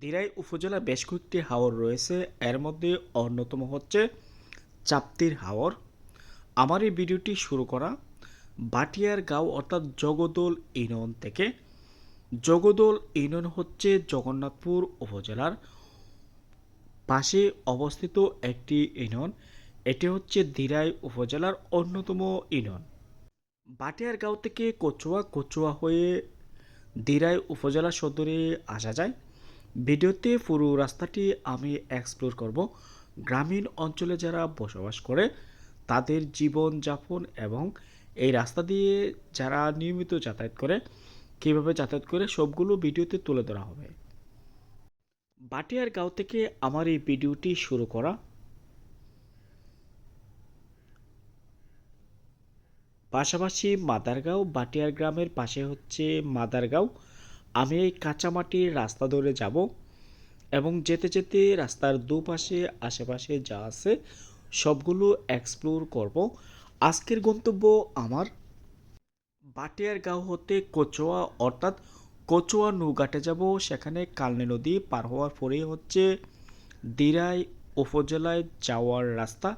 দিরাই উপজেলা বেশ কয়েকটি হাওর রয়েছে। এর মধ্যে অন্যতম হচ্ছে চাপ্তির হাওর। আমার এই ভিডিওটি শুরু করা বাটিয়ার গাঁও অর্থাৎ জগদল ইউনিয়ন থেকে। জগদল ইউনিয়ন হচ্ছে জগন্নাথপুর উপজেলার পাশে অবস্থিত একটি ইউনিয়ন। এটি হচ্ছে দিরাই উপজেলার অন্যতম ইউনিয়ন। বাটিয়ার গাঁও থেকে কচুয়া কচুয়া হয়ে দিরাই উপজেলা সদরে আসা যায়। ভিডিওতে পুরো রাস্তাটি আমি এক্সপ্লোর করব। গ্রামীণ অঞ্চলে যারা বসবাস করে, তাদের জীবন যাপন এবং এই রাস্তা দিয়ে যারা নিয়মিত যাতায়াত করে, কীভাবে যাতায়াত করে সবগুলো ভিডিওতে তুলে ধরা হবে। বাটিয়ার গাঁও থেকে আমার এই ভিডিওটি শুরু করা। পাশাপাশি মাদারগাঁও, বাটিয়ার গ্রামের পাশে হচ্ছে মাদারগাঁও। আমি এই কাঁচামাটির রাস্তা ধরে যাব এবং যেতে যেতে রাস্তার দুপাশে, আশেপাশে যা আছে সবগুলো এক্সপ্লোর করব। আজকের গন্তব্য আমার বাটিয়ার গাঁও হতে কচুয়া, অর্থাৎ কচুয়া নৌঘাটে যাব। সেখানে কালনে নদী পার হওয়ার পরেই হচ্ছে দিরাই উপজেলায় যাওয়ার রাস্তা।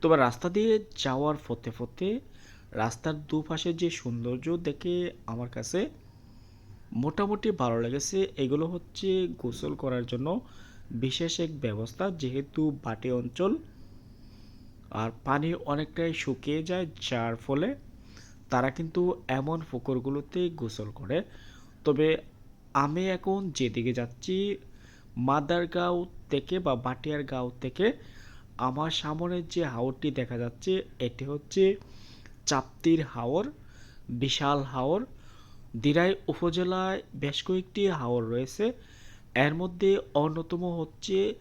তবে রাস্তা দিয়ে যাওয়ার পথে পথে রাস্তার দুপাশে যে সৌন্দর্য দেখে আমার কাছে মোটামুটি ভালো লেগেছে। এগুলো হচ্ছে গোসল করার জন্য বিশেষ এক ব্যবস্থা, যেহেতু বাটি অঞ্চল আর পানি অনেকটাই শুকিয়ে যায়, যার ফলে তারা কিন্তু এমন পুকুরগুলোতে গোসল করে। তবে আমি এখন যেদিকে যাচ্ছি, মাদারগাঁও থেকে বা বাটিয়ার গাঁও থেকে, আমার সামনে যে হাওরটি দেখা যাচ্ছে, এটি হচ্ছে চাপ্তির হাওর, বিশাল হাওর। দিরাই উপজেলায় বেশ কয়েকটি হাওর রয়েছে। এর মধ্যে অন্যতম হচ্ছে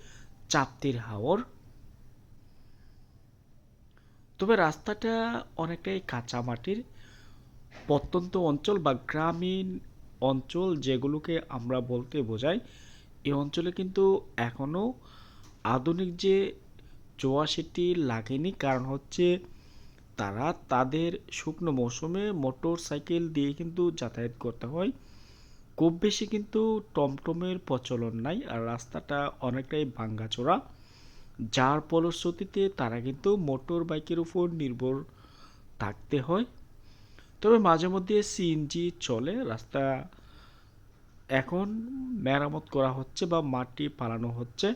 চাপ্তির হাওর। তবে রাস্তাটা অনেকটাই কাঁচা মাটির প্রত্যন্ত অঞ্চল বা গ্রামীণ অঞ্চল যেগুলোকে আমরা বলতে বোঝাই, এই অঞ্চলে কিন্তু এখনও আধুনিক যে চোয়া সেটি লাগেনি। কারণ হচ্ছে তারা তাদের শুকনো মৌসুমে মোটর সাইকেল দিয়ে কিন্তু যাতায়াত করতে হয়। খুব বেশি কিন্তু টমটমের প্রচলন নাই আর রাস্তাটা অনেকটাই ভাঙ্গাচোরা। যার ফলশ্রুতিতে তারা কিন্তু মোটর বাইকের উপর নির্ভর থাকতে হয়। তবে মাঝে মধ্যে সিএনজি চলে, রাস্তা এখন মেরামত করা হচ্ছে বা মাটি পালানো হচ্ছে।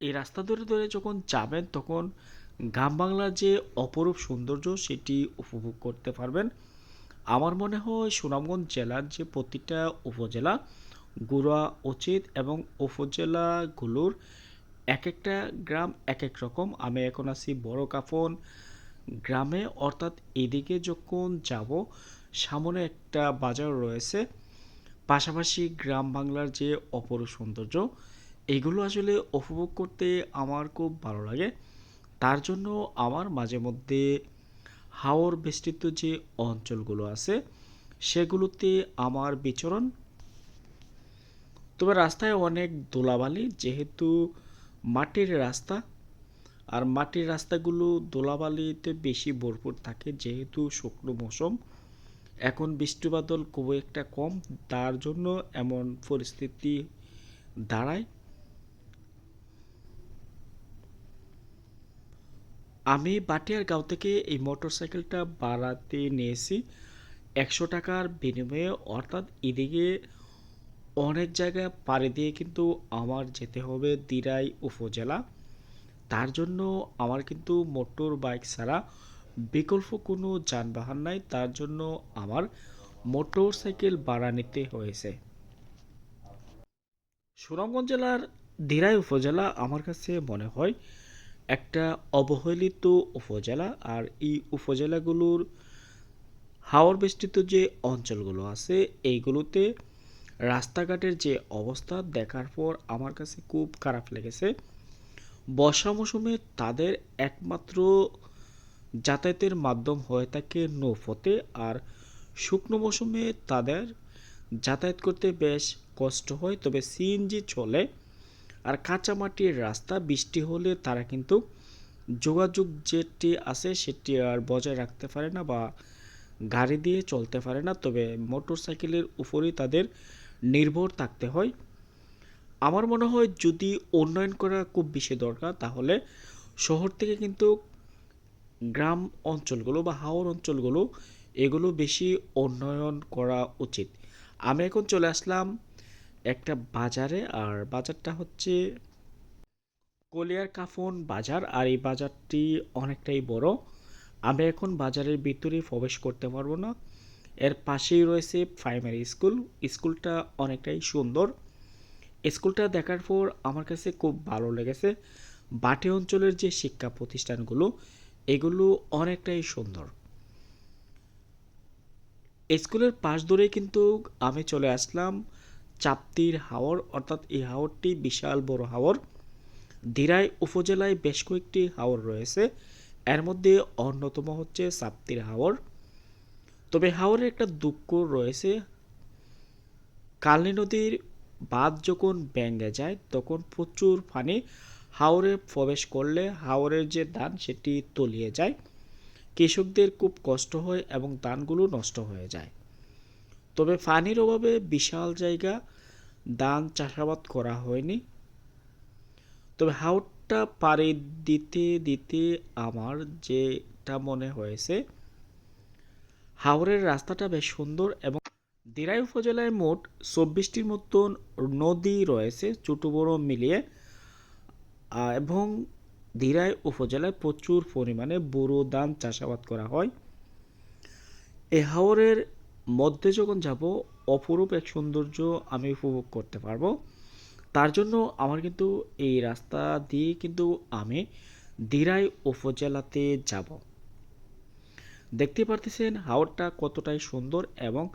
এই রাস্তা ধরে ধরে যখন যাবেন, তখন গ্রাম বাংলার যে অপরূপ সৌন্দর্য সেটি উপভোগ করতে পারবেন। আমার মনে হয় সুনামগঞ্জ জেলার যে প্রতিটা উপজেলা ঘোরা উচিত এবং উপজেলাগুলোর এক একটা গ্রাম এক এক রকম। আমি এখন আছি বড় কাফন গ্রামে। অর্থাৎ এদিকে যখন যাব, সামনে একটা বাজার রয়েছে। পাশাপাশি গ্রাম বাংলার যে অপরূপ সৌন্দর্য এগুলো আসলে উপভোগ করতে আমার খুব ভালো লাগে। তার জন্য আমার মাঝে মধ্যে হাওর বেষ্টিত যে অঞ্চলগুলো আছে, সেগুলোতে আমার বিচরণ। তবে রাস্তায় অনেক দোলাবালি, যেহেতু মাটির রাস্তা, আর মাটির রাস্তাগুলো দোলাবালিতে বেশি ভরপুর থাকে, যেহেতু শুকনো মৌসুম। এখন বৃষ্টি বাদল খুব একটা কম, তার জন্য এমন পরিস্থিতি দাঁড়ায়। আমি বাটিয়ার গাঁও থেকে এই মোটর সাইকেলটা ভাড়াতে নিয়েছি। একশো টাকার বিনিময়ে, অর্থাৎ এদিকে অনেক জায়গায় পাড়ি দিয়ে কিন্তু আমার যেতে হবে দিরাই উপজেলা। তার জন্য আমার কিন্তু মোটর বাইক ছাড়া বিকল্প কোনো যানবাহন নাই। তার জন্য আমার মোটর সাইকেল ভাড়া নিতে হয়েছে। সুনামগঞ্জ জেলার দিরাই উপজেলা আমার কাছে মনে হয় একটা অবহেলিত উপজেলা আর এই উপজেলাগুলোর হাওর বেষ্টিত যে অঞ্চলগুলো আছে, এইগুলোতে রাস্তাঘাটের যে অবস্থা দেখার পর আমার কাছে খুব খারাপ লেগেছে। বর্ষা মৌসুমে তাদের একমাত্র যাতায়াতের মাধ্যম হয়ে থাকে নৌপথে আর শুকনো মৌসুমে তাদের যাতায়াত করতে বেশ কষ্ট হয়। তবে সিএনজি চলে আর কাঁচামাটির রাস্তা, বৃষ্টি হলে তারা কিন্তু যোগাযোগ যেটি আছে সেটি আর বজায় রাখতে পারে না বা গাড়ি দিয়ে চলতে পারে না। তবে মোটর সাইকেলের উপরেই তাদের নির্ভর থাকতে হয়। আমার মনে হয় যদি উন্নয়ন করা খুব বেশি দরকার, তাহলে শহর থেকে কিন্তু গ্রাম অঞ্চলগুলো বা হাওর অঞ্চলগুলো এগুলো বেশি উন্নয়ন করা উচিত। আমি এখন চলে আসলাম একটা বাজারে আর বাজারটা হচ্ছে কলিয়ার কাফন বাজার আর এই বাজারটি অনেকটাই বড়। আমি এখন বাজারের ভিতরে প্রবেশ করতে পারব না। এর পাশেই রয়েছে প্রাইমারি স্কুল স্কুলটা অনেকটাই সুন্দর। স্কুলটা দেখার পর আমার কাছে খুব ভালো লেগেছে। বাটে অঞ্চলের যে শিক্ষা প্রতিষ্ঠানগুলো, এগুলো অনেকটাই সুন্দর। স্কুলের পাশ ধরেই কিন্তু আমি চলে আসলাম। চাপ্তির হাওর, অর্থাৎ এই হাওরটি বিশাল বড় হাওর। দিরাই উপজেলায় বেশ কয়েকটি হাওর রয়েছে। এর মধ্যে অন্যতম হচ্ছে চাপ্তির হাওর। তবে হাওরের একটা দুঃখ রয়েছে, কালনী নদীর বাঁধ যখন ব্যাঙ্গে যায়, তখন প্রচুর পানি হাওরে প্রবেশ করলে হাওরের যে ধান সেটি তলিয়ে যায়। কৃষকদের খুব কষ্ট হয় এবং ধানগুলো নষ্ট হয়ে যায়। তবে পানির অভাবে বিশাল জায়গা ধান চাষাবাদ করা হয়নি। তবে হাওরটা পাড়ি দিতে দিতে আমার যেটা মনে হয়েছে, হাওরের রাস্তাটা বেশ সুন্দর এবং দিরাই উপজেলায় মোট চব্বিশটির মতন নদী রয়েছে ছোট বড় মিলিয়ে এবং দিরাই উপজেলায় প্রচুর পরিমাণে বোরো ধান চাষাবাদ করা হয়। এই হাওরের মধ্যে যখন যাব, অপরূপ এক সৌন্দর্য আমি উপভোগ করতে পারব। তার জন্য আমার কিন্তু এই রাস্তা দিয়ে কিন্তু আমি দিরাই উপজেলাতে যাব। দেখতে পারতেছেন হাওরটা কতটাই সুন্দর এবং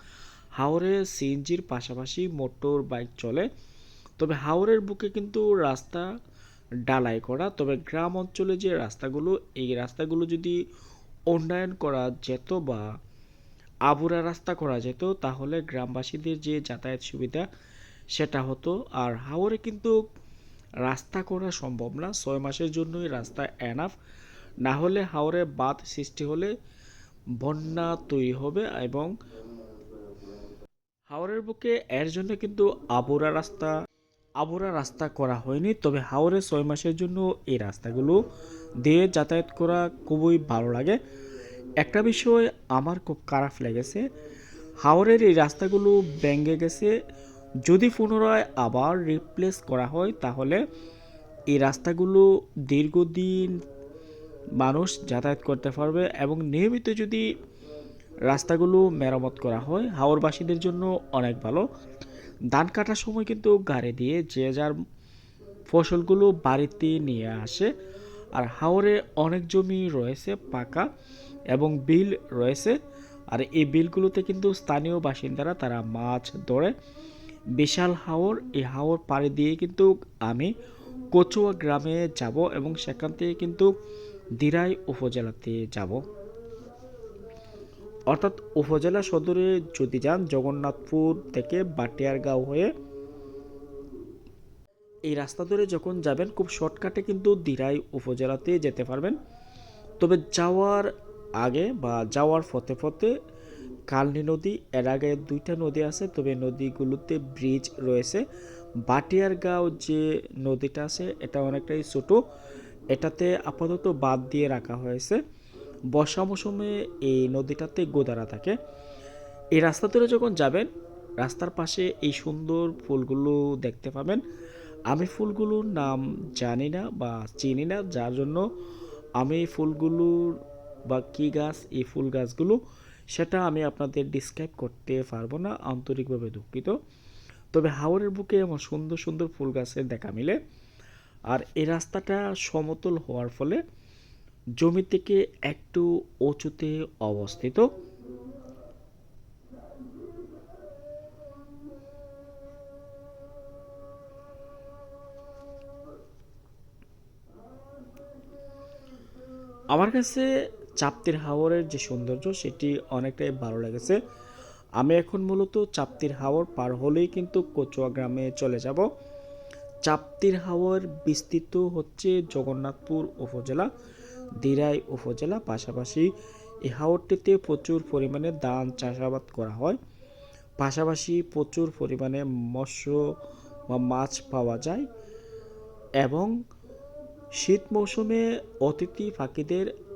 হাওরে সিএনজির পাশাপাশি মোটর বাইক চলে। তবে হাওরের বুকে কিন্তু রাস্তা ডালাই করা, তবে গ্রাম অঞ্চলে যে রাস্তাগুলো, এই রাস্তাগুলো যদি উন্নয়ন করা যেত বা আবুরা রাস্তা করা যেত, তাহলে গ্রামবাসীদের যে যাতায়াত সুবিধা সেটা হতো। আর হাওরে কিন্তু রাস্তা করা সম্ভব না, ছয় মাসের জন্যই রাস্তা এনাফ না হলে হাওরে বাঁধ সৃষ্টি হলে বন্যা তৈরি হবে এবং হাওরের বুকে এর জন্য কিন্তু আবুরা রাস্তা আবুরা রাস্তা করা হয়নি। তবে হাওরে ছয় মাসের জন্য এই রাস্তাগুলো দিয়ে যাতায়াত করা খুবই ভালো লাগে। একটা বিষয় আমার খুব খারাপ লেগেছে। হাওরের এই রাস্তাগুলো ভেঙে গেছে। যদি পুনরায় আবার রিপ্লেস করা হয়, তাহলে এই রাস্তাগুলো দীর্ঘদিন মানুষ যাতায়াত করতে পারবে এবং নিয়মিত যদি রাস্তাগুলো মেরামত করা হয়, হাওরবাসীদের জন্য অনেক ভালো। ধান কাটার সময় কিন্তু গাড়ি দিয়ে যে যার ফসলগুলো বাড়িতে নিয়ে আসে। আর হাওরে অনেক জমি রয়েছে পাকা। এবং বিল রয়েছে। আর এই বিলগুলোতে কিন্তু স্থানীয় বাসিন্দারা তারা মাছ ধরে। বিশাল হাওর, এই হাওর পাড়ি দিয়ে কিন্তু আমি কচুয়া গ্রামে যাব এবং সেখান থেকে কিন্তু দিরাই উপজেলাতে যাব। অর্থাৎ উপজেলা সদরে যদি যান, জগন্নাথপুর থেকে বাটিয়ারগাঁও হয়ে এই রাস্তা ধরে যখন যাবেন, খুব শর্টকাটে কিন্তু দিরাই উপজেলাতে যেতে পারবেন। তবে যাওয়ার আগে বা যাওয়ার পথে পথে কালনী নদী, এর আগে দুইটা নদী আছে, তবে নদীগুলোতে ব্রিজ রয়েছে। বাটিয়ারগাঁও যে নদীটা আছে, এটা অনেকটাই ছোট। এটাতে আপাতত বাদ দিয়ে রাখা হয়েছে। বর্ষা মৌসুমে এই নদীটাতে গোদারা থাকে। এই রাস্তা ধরে যখন যাবেন, রাস্তার পাশে এই সুন্দর ফুলগুলো দেখতে পাবেন। আমি ফুলগুলোর নাম জানি না বা চিনি না, যার জন্য আমি ফুলগুলোর বা কী গাছ, এই ফুল গাছগুলো, সেটা আমি আপনাদের ডিসক্রাইব করতে পারব না, আন্তরিকভাবে দুঃখিত। তবে হাওরের বুকে এমন সুন্দর সুন্দর ফুল গাছের দেখা মিলে। আর এই রাস্তাটা সমতল হওয়ার ফলে জমি থেকে একটু উঁচুতে অবস্থিত। আমার কাছে চাপ্তির হাওরের যে সৌন্দর্য, সেটি অনেকটাই ভালো লেগেছে। আমি এখন মূলত চাপ্তির হাওর পার হলেই কিন্তু কচুয়া গ্রামে চলে যাব। চাপ্তির হাওয়ার বিস্তৃত হচ্ছে জগন্নাথপুর উপজেলা, দিরাই উপজেলা পাশাপাশি। এই হাওরটিতে প্রচুর পরিমাণে ধান চাষাবাদ করা হয়। পাশাপাশি প্রচুর পরিমাণে মৎস্য বা মাছ পাওয়া যায় এবং শীত মৌসুমে অতিথি পাখিদের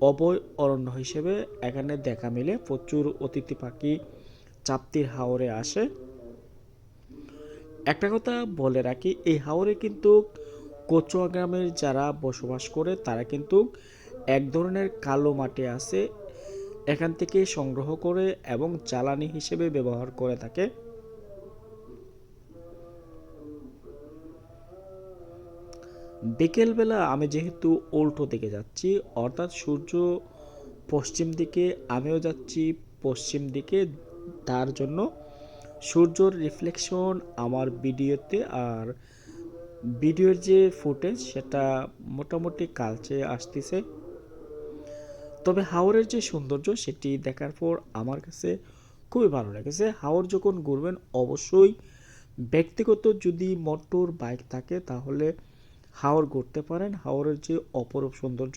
অভয় অরণ্য হিসেবে এখানে দেখা মিলে প্রচুর অতিথি পাখি চাপ্তির হাওরে আসে। একটা কথা বলে রাখি, এই হাওরে কিন্তু কচুয়া গ্রামের যারা বসবাস করে তারা কিন্তু এক ধরনের কালো মাটি আছে এখান থেকে সংগ্রহ করে এবং জ্বালানি হিসেবে ব্যবহার করে থাকে। বিকেলবেলা আমি যেহেতু উল্টো দিকে যাচ্ছি, অর্থাৎ সূর্য পশ্চিম দিকে, আমিও যাচ্ছি পশ্চিম দিকে। তার জন্য সূর্যর রিফ্লেকশন আমার ভিডিওতে আর ভিডিওর যে ফুটেজ সেটা মোটামুটি কালচে আসতেছে। তবে হাওরের যে সৌন্দর্য সেটি দেখার পর আমার কাছে খুবই ভালো লেগেছে। হাওর যখন ঘুরবেন, অবশ্যই ব্যক্তিগত যদি মোটর বাইক থাকে, তাহলে হাওর ঘুরতে পারেন। হাওরের যে অপরূপ সৌন্দর্য,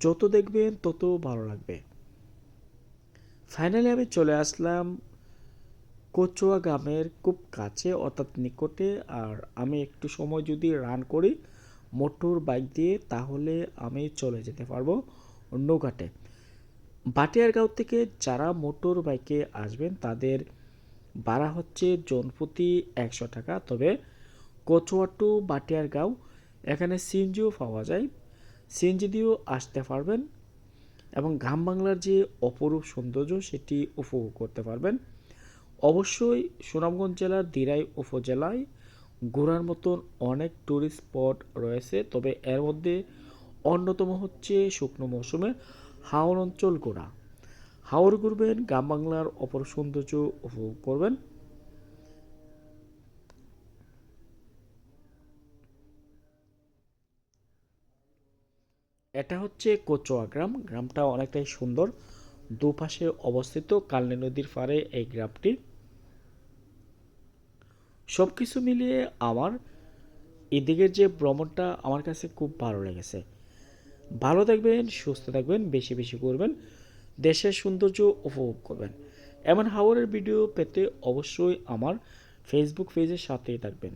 যত দেখবেন তত ভালো লাগবে। ফাইনালি আমি চলে আসলাম কচুয়া গ্রামের খুব কাছে, অর্থাৎ নিকটে। আর আমি একটু সময় যদি রান করি মোটর বাইক দিয়ে, তাহলে আমি চলে যেতে পারব নৌঘাটে। বাটিয়ারগাঁও থেকে যারা মোটর বাইকে আসবেন, তাদের ভাড়া হচ্ছে জনপ্রতি একশো টাকা। তবে কচুয়া টু বাটিয়ারগাঁও এখানে সিএনজিও পাওয়া যায়। সিএনজি দিয়েও আসতে পারবেন এবং গ্রাম বাংলার যে অপরূপ সৌন্দর্য সেটি উপভোগ করতে পারবেন। অবশ্যই সুনামগঞ্জ জেলার দিরাই উপজেলায় ঘোরার মতন অনেক ট্যুরিস্ট স্পট রয়েছে, তবে এর মধ্যে অন্যতম হচ্ছে শুকনো মৌসুমে হাওর অঞ্চল ঘোরা। হাওর ঘুরবেন, গ্রাম বাংলার অপর সৌন্দর্য উপভোগ করবেন। এটা হচ্ছে কচুয়া গ্রাম। গ্রামটা অনেকটাই সুন্দর। দুপাশে অবস্থিত কালনী নদীর পাড়ে এই গ্রামটি। সব কিছু মিলিয়ে আমার এদিকের যে ভ্রমণটা আমার কাছে খুব ভালো লেগেছে। ভালো থাকবেন, সুস্থ থাকবেন, বেশি বেশি করবেন, দেশের সৌন্দর্য উপভোগ করবেন। এমন হাওয়ারের ভিডিও পেতে অবশ্যই আমার ফেসবুক পেজের সাথেই থাকবেন।